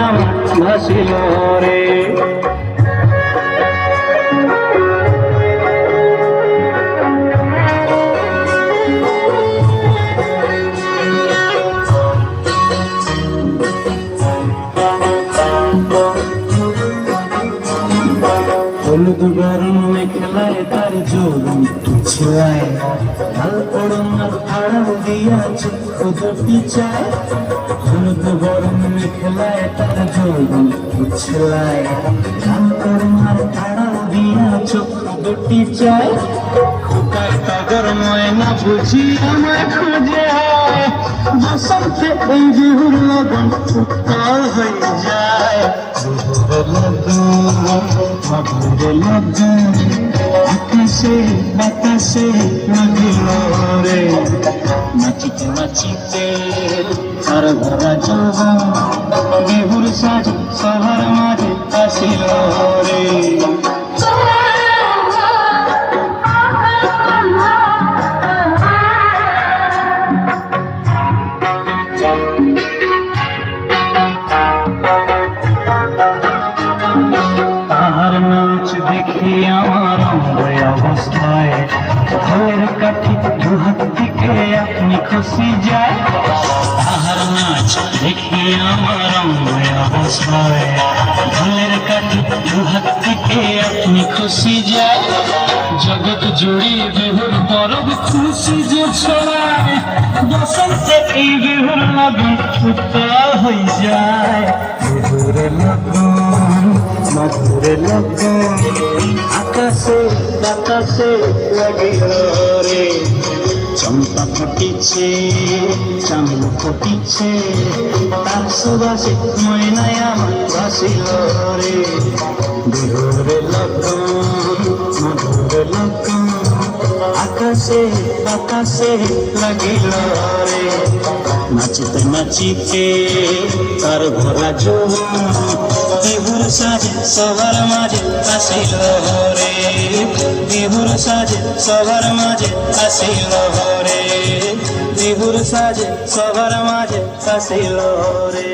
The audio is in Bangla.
আমার ভাসিল রে। হলুদ গরম মেখলায় তার জোরম ছিলায় লাল পড়নার আড়াল হলুদ গরম মেখলায় তার জোরম ছিলায় লাল পড়নার আড়াল দিয়াছে খুদটি চায় খোকায় তাগর ময়না বুঝি আমায় খুঁজে হয়। বসন্তে এই বিহুর লগন উত্তর হয়ে যায় আকাশে বাতাসে লাগিল রে নাচিতে নাচিতে তার ভরা যৌবন বিহুর সাজ সবার মাঝে আসিল রে আমার অঙ্গ অবস্থায় ঘরের কাঠি দুহাত দিকে আপনি খুশি যায় তাহার নাচ দেখি আমার অঙ্গ অবস্থায় ঘরের কাঠি দুহাত দিকে আপনি খুশি যায় জগৎ জুড়ে বিহুর পরব খুশি যে ছড়ায় বসন্তে এই বিহুর লগন উত্তর হয়ে যায় বিহুর লগন মধুর লগন আকাশে বাতাসে লাগিল চম্পা ফুটিছে চাঁদ ফুটিছে। তার সুবাসে ময়নায় আমার ভাসিল রে বিহুর লগন, মধুর লগন। আকাশে বাতাসে লাগিল রে নাচিতে নাচিতে তার যৌবন বিহুর সাজে সবার মাঝে আসিল রে। বিহুর সাজে সবার মাঝে আসিল রে। বিহুর সাজে সবার মাঝে আসিল রে।